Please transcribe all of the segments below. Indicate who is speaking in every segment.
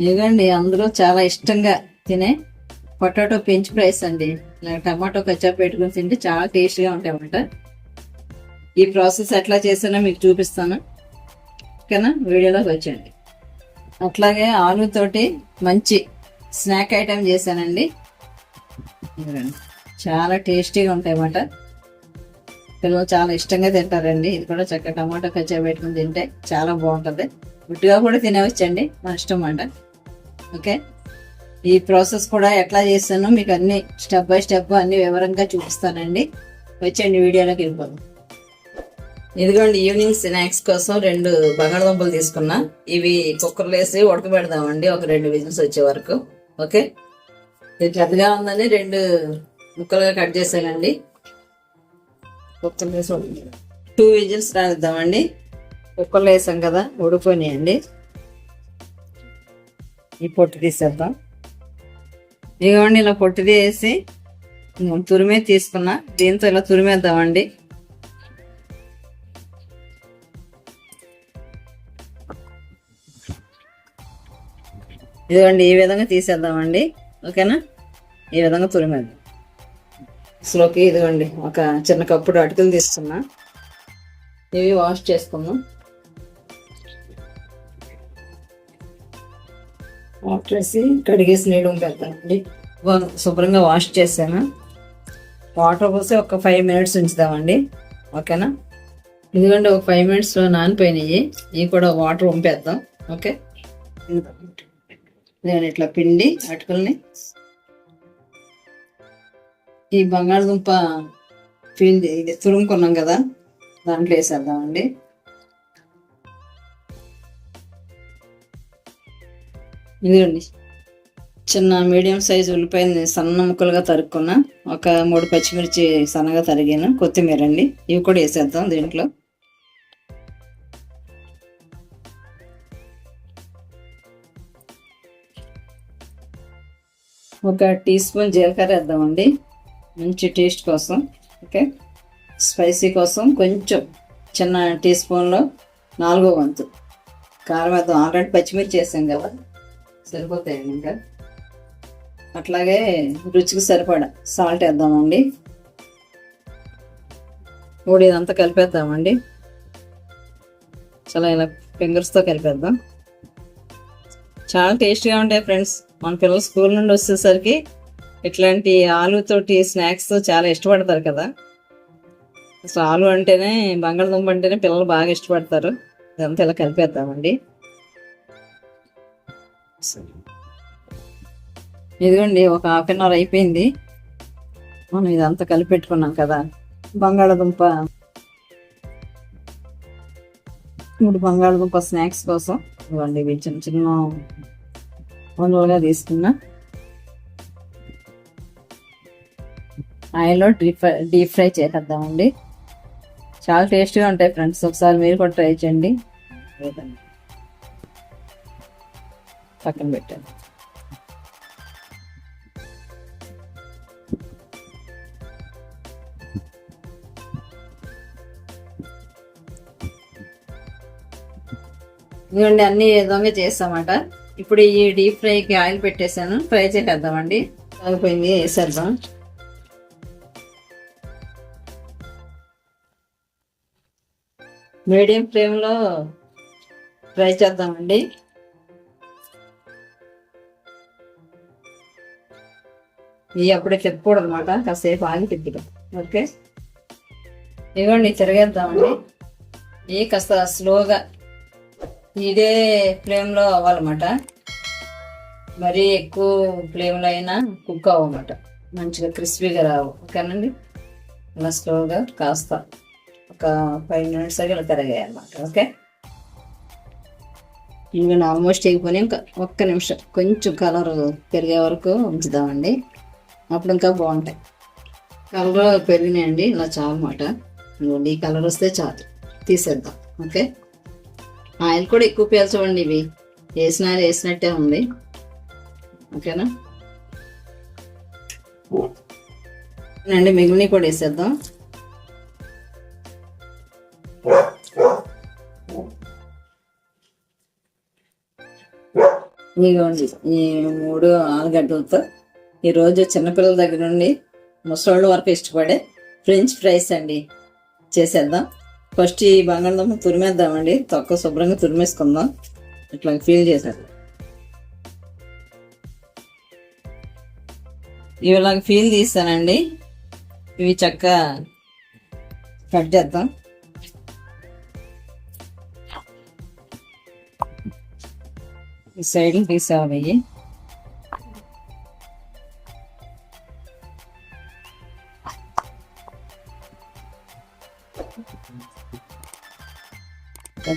Speaker 1: ఇదిగోండి అందరూ చాలా ఇష్టంగా తినే పొటాటో పెంచ్ ఫ్రైస్ అండి. ఇలా టమాటో కచ్చాప్ పెట్టుకుని తింటే చాలా టేస్ట్గా ఉంటాయి అన్నమాట ఈ ప్రాసెస్ ఎట్లా చేసానో మీకు చూపిస్తాను. ఓకేనా? వీడియోలోకి వచ్చండి అట్లాగే ఆలుతోటి మంచి స్నాక్ ఐటెం చేశానండి. చాలా టేస్టీగా ఉంటాయి అన్నమాట పిల్లలు చాలా ఇష్టంగా తింటారండి. ఇది కూడా చక్కగా టమాటో కచ్చా పెట్టుకుని తింటే చాలా బాగుంటుంది. గుట్టుగా కూడా తినవచ్చండి? మా ఇష్టం అంట. ఓకే? ఈ ప్రాసెస్ కూడా ఎట్లా చేస్తానో మీకు అన్ని స్టెప్ బై స్టెప్ అన్ని వివరంగా చూపిస్తానండి. వచ్చండి వీడియోలోకి వెళ్ళిపోదాం. ఇదిగోండి ఈవినింగ్ స్నాక్స్ కోసం రెండు బంగాళదుంపలు తీసుకున్నా. ఇవి కుక్కర్లో వేసి ఉడకబెడదామండి ఒక రెండు విజిల్స్ వచ్చే వరకు. ఓకే? ఇది పెద్దగా ఉందని రెండు ముక్కలుగా కట్ చేశానండి. కుక్కర్లో వేసి టూ విజిల్స్ రానిద్దామండి. కుక్కర్లో వేసాం కదా ఉడిపోయినాయండి ఈ పొట్టు తీసేద్దాం. ఇదిగోండి ఇలా పొట్టు తీసి తురిమే తీసుకున్నా. దీంతో ఇలా తురిమేద్దామండి. ఇదిగోండి ఈ విధంగా తీసేద్దామండి. ఓకేనా? ఈ విధంగా తురిమేద్దాం. అసలుకి ఇదిగోండి ఒక చిన్న కప్పుడు అటుకులు తీసుకున్నా. ఇవి వాష్ చేసుకుందాం. వాష్ చేసి కడిగేసి నీళ్ళు పెడతానండి వా- శుభ్రంగా వాష్ చేసాను వాటర్ పోసి ఒక ఫైవ్ మినిట్స్ ఉంచుదామండి. ఓకేనా? ఎందుకంటే ఒక ఫైవ్ మినిట్స్లో నానిపోయినాయి. ఇవి కూడా వాటర్ వంపేద్దాం ఓకే? నేను ఇట్లా పిండి అటుకుల్ని. ఈ బంగాళదుంప పిండి తురుముకున్నాం కదా దాంట్లో వేసేద్దామండి. ఇదిగోండి. చిన్న మీడియం సైజు ఉల్లిపాయని సన్న ముక్కలుగా తరుక్కున్నా ఒక మూడు పచ్చిమిర్చి సన్నగా తరిగాను కొత్తిమీర అండి ఇవి కూడా వేసేద్దాం దీంట్లో. ఒక టీ స్పూన్ జీలకర్ర వేద్దామండి. మంచి టేస్ట్ కోసం ఓకే? స్పైసీ కోసం కొంచెం చిన్న టీ స్పూన్లో నాలుగో వంతు. కారం వేద్దాం. ఆల్రెడీ పచ్చిమిర్చి వేసాం కదా. సరిపోతాయండి. ఇంకా అట్లాగే రుచికి సరిపడా సాల్ట్ వేద్దామండి. ఇప్పుడు ఇదంతా కలిపేద్దామండి. చాలా ఇలా ఫింగర్స్తో కలిపేద్దాం. చాలా టేస్ట్గా ఉంటాయి ఫ్రెండ్స్. మన పిల్లలు స్కూల్ నుండి వచ్చేసరికి ఇట్లాంటి ఆలుతోటి స్నాక్స్ చాలా ఇష్టపడతారు కదా. అసలు ఆలు అంటేనే బంగాళదుంప అంటేనే పిల్లలు బాగా ఇష్టపడతారు. ఇదంతా ఇలా కలిపేద్దామండి. ఇదిగోండి ఒక హాఫ్ అన్ అవర్ అయిపోయింది. మనం ఇదంతా కలిపి పెట్టుకున్నాం కదా. బంగాళదుంప. మూడు బంగాళదుంప స్నాక్స్ కోసం ఇవ్వండి ఇవి చిన్న చిన్న వందలుగా తీసుకున్నా. ఆయిల్లో డీప్ ఫ్రై డీప్ ఫ్రై చేసేద్దామండి. చాలా టేస్టీగా ఉంటాయి ఫ్రెండ్స్. ఒకసారి మీరు కూడా ట్రై చేయండి. లేదండి. పక్కన పెట్టాను. ఇదిగోండి అన్ని విధంగా చేస్తామట. ఇప్పుడు ఈ డీప్ ఫ్రైకి ఆయిల్ పెట్టేసాను ఫ్రై చేసేద్దామండి. ఆగిపోయింది వేసేద్దాం. మీడియం ఫ్లేమ్లో ఫ్రై చేద్దామండి. ఇవి అప్పుడే తిప్పకూడదు అనమాట కాసేపు ఆగి తిప్పుదాం ఓకే? ఇదిగోండి తిరగేద్దామండి. ఇవి కాస్త స్లోగా ఇదే ఫ్లేమ్లో అవ్వాలన్నమాట. మరీ ఎక్కువ ఫ్లేమ్లో అయినా కుక్ అవ్వమాట మంచిగా క్రిస్పీగా రావు. ఓకేనండి? ఇలా స్లోగా కాస్త ఒక ఫైవ్ మినిట్స్ దాకా ఇలా తిరగాయన్నమాట ఓకే? ఇంకా ఆల్మోస్ట్ అయిపోయి ఇంకా ఒక్క నిమిషం కొంచెం కలర్ పెరిగే వరకు ఉంచుదామండి. అప్పుడు ఇంకా బాగుంటాయి. కలర్ పెరిగినాయండి ఇలా చాలన్నమాట. ఇదిగోండి ఈ కలర్ వస్తే చాలు. తీసేద్దాం ఓకే? ఆయిల్ కూడా ఎక్కువ పీల్చవండి ఇవి. వేసిన వేసినట్టే ఉంది. ఓకేనా? అండి మిగిలినవి కూడా వేసేద్దాం. ఇదిగోండి ఈ మూడు ఆలుగడ్డలతో ఈరోజు చిన్నపిల్లల దగ్గర నుండి ముసలోళ్ళ వరకు ఇష్టపడే ఫ్రెంచ్ ఫ్రైస్ అండి. చేసేద్దాం. ఫస్ట్ ఈ బంగాళదుంప తురిమేద్దామండి. తొక్క శుభ్రంగా తురిమేసుకుందాం. ఇట్లా ఫీల్ చేశారు. ఇవి ఇలాగ ఫీల్ తీస్తానండి ఇవి చక్క కట్ చేద్దాం. ఈ సైడ్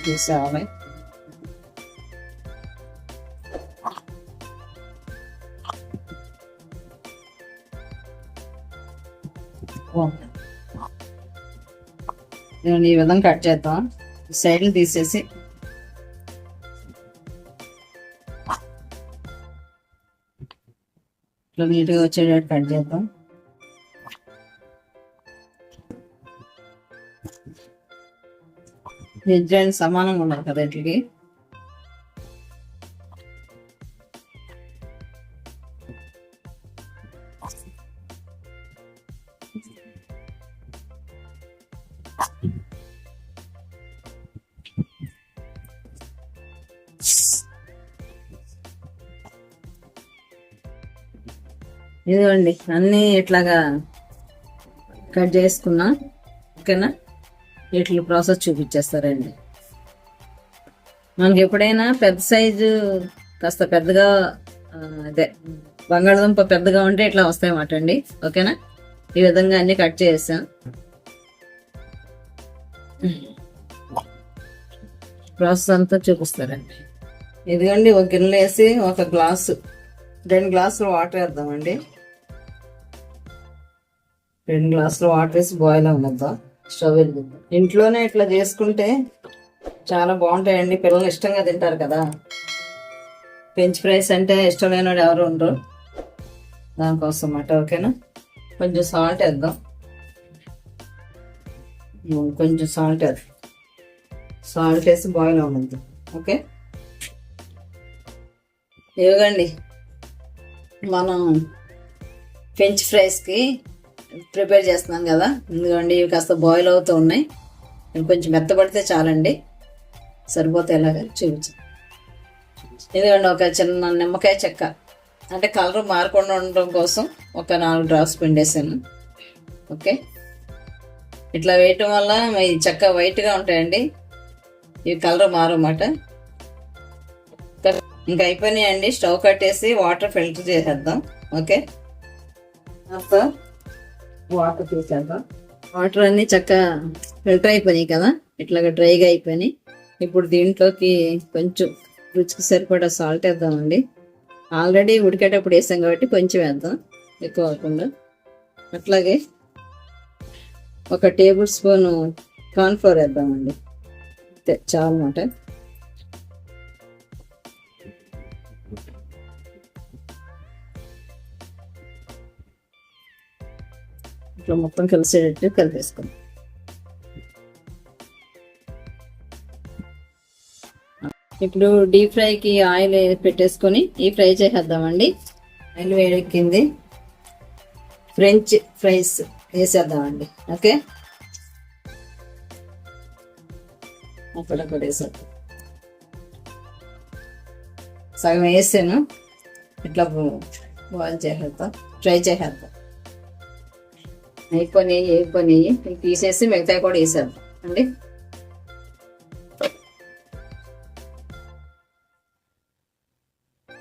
Speaker 1: తీసావు అవి నేను ఈ విధంగా కట్ చేద్దాం. సైడ్లు తీసేసి. ఇట్లా నీట్గా వచ్చేటట్టు కట్ చేద్దాం. వెజ్ సమానంగా ఉండాలి కదా ఇంటికి? ఇదిగోండి అన్నీ ఇట్లాగా కట్ చేసుకున్నా. ఓకేనా? వీటి ప్రాసెస్ చూపించేస్తారండి. మనకి ఎప్పుడైనా పెద్ద సైజు కాస్త పెద్దగా అదే బంగాళదుంప పెద్దగా ఉంటే ఇట్లా వస్తాయన్నమాట అండి ఓకేనా? ఈ విధంగా అన్ని కట్ చేసాం ప్రాసెస్ అంతా చూపిస్తారండి. ఇదిగోండి ఒక గిన్నె వేసి ఒక గ్లాసు రెండు గ్లాసులు వాటర్ వేద్దామండి. రెండు గ్లాసులు వాటర్ వేసి బాయిల్ అవ్వద్దాం స్టవ్ వెలిగిద్దాం ఇంట్లోనే ఇట్లా చేసుకుంటే చాలా బాగుంటాయండి. పిల్లలు ఇష్టంగా తింటారు కదా. ఫ్రెంచ్ ఫ్రైస్ అంటే ఇష్టం లేనివాడు ఎవరు ఉండరు. దానికోసం అన్నమాట ఓకేనా? కొంచెం సాల్ట్ వేద్దాం. కొంచెం సాల్ట్ వేద్దాం. సాల్ట్ వేసి బాయిల్ అవ్వద్దు ఓకే? ఇవ్వగండి మనం ఫ్రెంచ్ ఫ్రైస్కి ప్రిపేర్ చేస్తున్నాం కదా. ఎందుకండి ఇవి కాస్త బాయిల్ అవుతూ ఉన్నాయి. ఇవి కొంచెం మెత్తబడితే చాలండి. సరిపోతే ఎలాగ చూపించు. ఎందుకంటే ఒక చిన్న నిమ్మకాయ చెక్క. అంటే కలర్ మారకుండా ఉండడం కోసం ఒక నాలుగు డ్రాప్స్ పిండేసాను. ఓకే. ఇట్లా వేయటం వల్ల ఈ చెక్క వైట్గా ఉంటాయండి. ఇవి కలర్ మారన్నమాట. ఇంకా అయిపోయినాయండి. స్టవ్ కట్టేసి వాటర్ ఫిల్టర్ చేసేద్దాం. ఓకే. తర్వాత వాటర్ తీసేద్దాం వాటర్ అన్ని చక్కగా ఫిల్టర్ అయిపోయినాయి కదా? ఇట్లాగా డ్రైగా అయిపోయినాయి. ఇప్పుడు దీంట్లోకి కొంచెం రుచికి సరిపడా సాల్ట్ వేద్దామండి. ఆల్రెడీ ఉడికేటప్పుడు వేసాం కాబట్టి కొంచెం వేద్దాం. ఎక్కువ అవ్వకుండా అట్లాగే ఒక టేబుల్ స్పూను కార్న్ఫ్లోర్ వేద్దామండి. అంతే చాలన్నమాట ఇట్లా మొత్తం కలిసేటట్టు కలిపేసుకుందాం. ఇప్పుడు డీప్ ఫ్రైకి ఆయిల్ పెట్టేసుకొని ఈ ఫ్రై చేసేద్దామండి. ఆయిల్ వేడెక్కింది. ఫ్రెంచ్ ఫ్రైస్ వేసేద్దామండి. ఓకే? కూడా వేసేద్దాం. సగం వేసాను. ఇట్లా బాయిల్ చేసేద్దాం. ఫ్రై చేసేద్దాం. అయిపోయినాయి అయిపోయినాయి తీసేసి మిగతాయి కూడా వేసేద్దాం. అండి?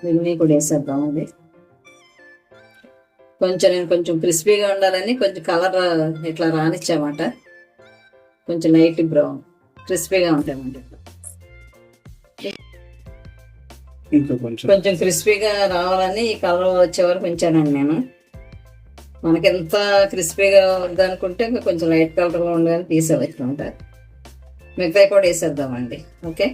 Speaker 1: ఇవన్నీ కూడా వేసేద్దాం అండి. కొంచెం నేను కొంచెం క్రిస్పీగా ఉండాలని కొంచెం కలర్ ఇట్లా రానిచ్చామాట. కొంచెం లైట్ బ్రౌన్ క్రిస్పీగా
Speaker 2: కొంచెం
Speaker 1: కొంచెం క్రిస్పీగా రావాలని ఈ కలర్ వచ్చే వరకు ఉంచానండి నేను. మనకి ఎంత క్రిస్పీగా వద్దనుకుంటే కొంచెం లైట్ కలర్గా ఉండగానే తీసేవచ్చు ఉంటారు మిగతాయి కూడా వేసేద్దామండి. ఓకే?